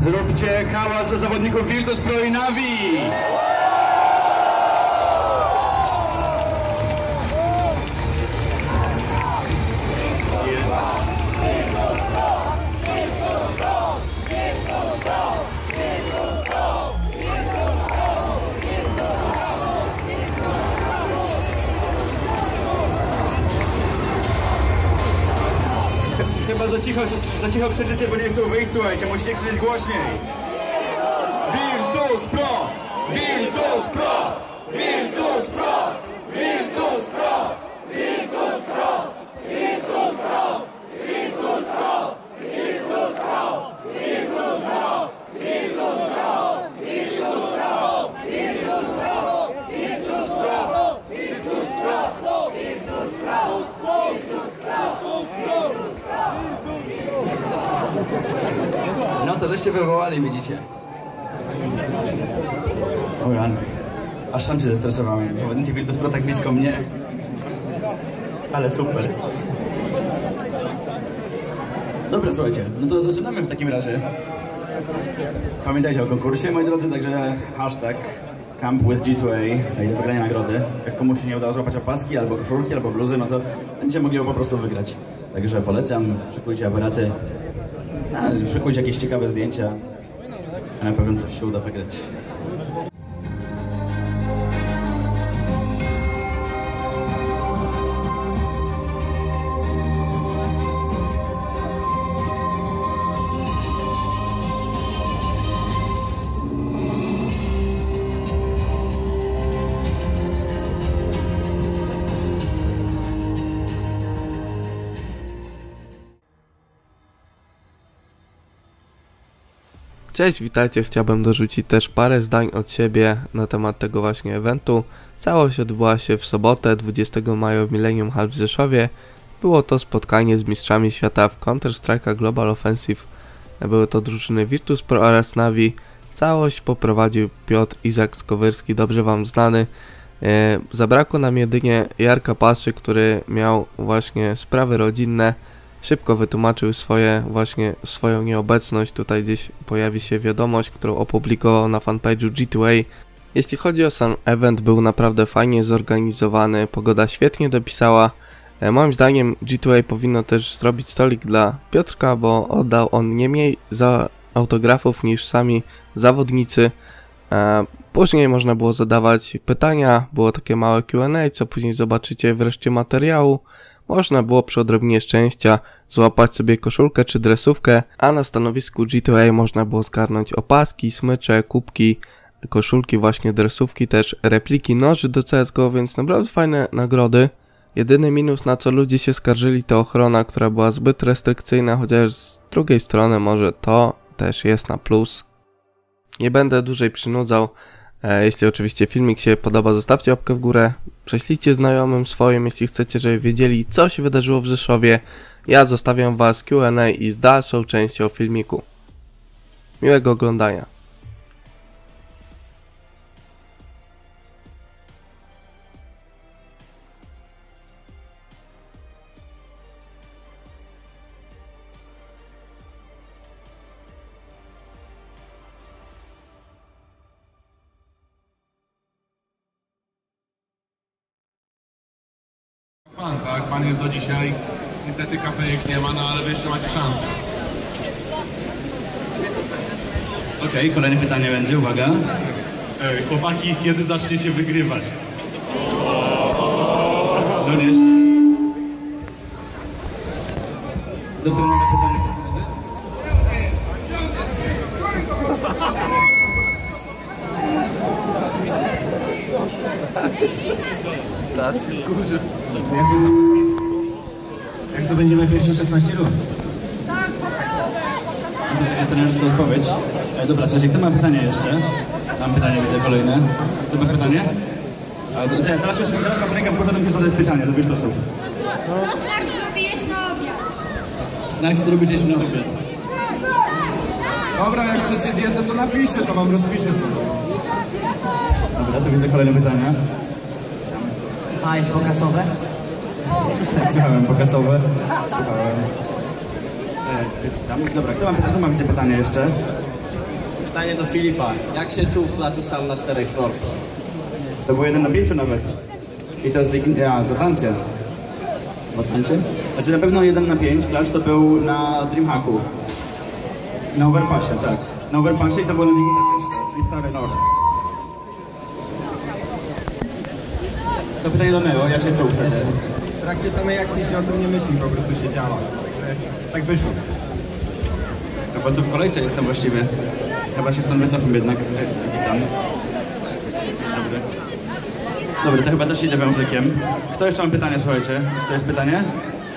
Zróbcie hałas dla zawodników Virtus Pro i Navi! Za cicho krzyczycie, bo nie chcą wyjść, słuchajcie, musicie krzyczeć głośniej. Virtus Pro! Virtus Pro! Virtus to żeście wywołali, widzicie. O rany. Aż sam się zestresowałem. Zawodnicy Virtus Pro tak blisko mnie. Ale super. Dobra, słuchajcie, no to zaczynamy w takim razie. Pamiętajcie o konkursie, moi drodzy, także hashtag Camp with G2A i do wygrania nagrody. Jak komuś się nie udało złapać opaski, albo koszulki, albo bluzy, no to będziecie mogli ją po prostu wygrać. Także polecam, szykujcie aparaty, a, szykujcie jakieś ciekawe zdjęcia. A na pewno coś się uda wygrać. Cześć, witajcie. Chciałbym dorzucić też parę zdań od siebie na temat tego właśnie eventu. Całość odbyła się w sobotę 20 maja w Millennium Hall w Rzeszowie. Było to spotkanie z mistrzami świata w Counter-Strike'a Global Offensive. Były to drużyny Virtus Pro oraz Navi. Całość poprowadził Piotr Izak Skowerski, dobrze wam znany. E, zabrakło nam jedynie Jarka Paszy, który miał właśnie sprawy rodzinne szybko wytłumaczył swoje właśnie swoją nieobecność. Tutaj gdzieś pojawi się wiadomość, którą opublikował na fanpage'u G2A. Jeśli chodzi o sam event, był naprawdę fajnie zorganizowany, pogoda świetnie dopisała. E, Moim zdaniem G2A powinno też zrobić stolik dla Piotrka, bo oddał on nie mniej za autografów niż sami zawodnicy. E, Później można było zadawać pytania, było takie małe Q&A, co później zobaczycie w reszcie materiału. Można było przy odrobinie szczęścia złapać sobie koszulkę czy dresówkę, a na stanowisku G2A można było zgarnąć opaski, smycze, kubki, koszulki, właśnie dresówki, też repliki noży do CSGO, więc naprawdę fajne nagrody. Jedyny minus na co ludzie się skarżyli to ochrona, która była zbyt restrykcyjna, chociaż z drugiej strony może to też jest na plus. Nie będę dłużej przynudzał. E, Jeśli oczywiście filmik się podoba, zostawcie łapkę w górę. Prześlijcie znajomym swoim, jeśli chcecie, żeby wiedzieli, co się wydarzyło w Rzeszowie. Ja zostawiam Was Q&A i z dalszą częścią filmiku. Miłego oglądania. Fan, tak? Fan jest do dzisiaj. Niestety kafejek nie ma, no ale wy jeszcze macie szansę. Okej, kolejne pytanie będzie, uwaga. Ej, chłopaki, kiedy zaczniecie wygrywać? Również. Docelowe pytanie w takim Jak zdobędziemy pierwsze 16 rund? To jest trenerska odpowiedź. E, dobra, słuchajcie, kto ma pytanie jeszcze? Mam pytanie, będzie kolejne. Ty masz pytanie? A, to, te, teraz, już, teraz masz rękę w górze, to musisz zadać pytanie do wirtusów. Co, co smak zrobiłeś na obiad? Snacks, który będziesz na obiad. Dobra, jak chcecie dietę, to napiszcie, to wam rozpiszę coś. Dobra, to widzę kolejne pytania. Słuchałeś pokasowe? Tak, słuchałem, pokasowe. Słuchałem. E, dobra, kto ma, pytanie? kto ma widzę pytanie jeszcze? Pytanie do Filipa. Jak się czuł w klaczu sam na czterech snorów? To był jeden na pięciu nawet. I to jest a, w Atlancie. W Atlancie? Znaczy na pewno jeden na pięć, klacz to był na Dreamhacku. Na Overpassie, tak. Na Overpassie i to było na Digitacji, czyli Stary North. To pytanie do Neo, jak się czuł wtedy? W trakcie samej akcji się o tym nie myśli, po prostu się działa. Także tak wyszło. No bo tu w kolejce jestem właściwie. Chyba się stąd wycofam jednak. E, Witam. Dobry. Dobra, to chyba też idę wężykiem. Kto jeszcze ma pytanie, słuchajcie? To jest pytanie?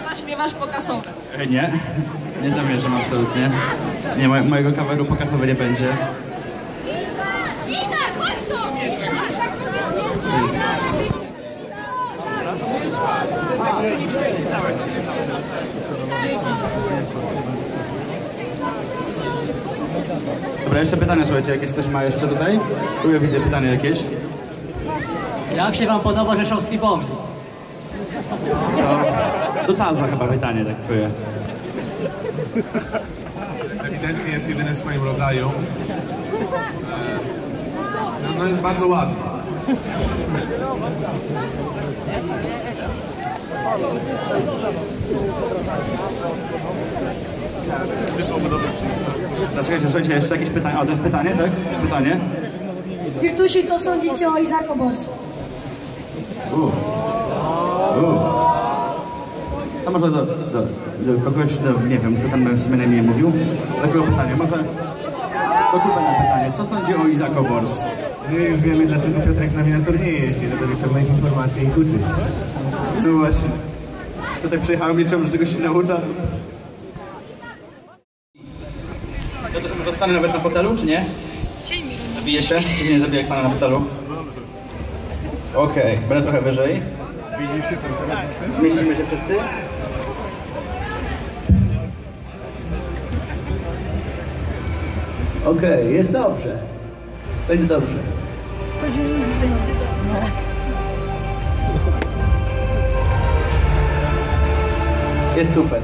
Zaśpiewasz pokasowe. E, Nie, nie zamierzam absolutnie. Nie, moj, mojego kaweru pokasowy nie będzie. Izak, chodź tu! Dobra, jeszcze pytanie, słuchajcie, jakieś ktoś ma jeszcze tutaj? Tu ja widzę pytanie jakieś. Jak się wam podoba rzeszowski pomnik? Do Taza chyba pytanie, tak czuję. Ewidentnie jest jedyny w swoim rodzaju. E, No, no jest bardzo ładny. Dlaczego, słuchajcie, jeszcze jakieś pytanie? O, to jest pytanie, tak? Pytanie? Wirtusi, co sądzicie o Izaku Bors? A może do, do, do kogoś, do, nie wiem, kto tam w sumie najmniej mówił? Takiego pytania, może do Kubena pytanie. Co sądzi o Izako Bors? My już wiemy, dlaczego Piotrek z nami na turnieje jeździ, żeby wyciągnąć informacje i uczyć. No właśnie. Tutaj przyjechałem, liczyłem, że czegoś się naucza. Ja to sobie może stanę nawet na fotelu, czy nie? Zabiję się? Czy nie zabiję, jak stanę na fotelu? Okej, będę trochę wyżej. Zmieścimy się wszyscy? Okej, jest dobrze. Będzie dobrze. Jest super.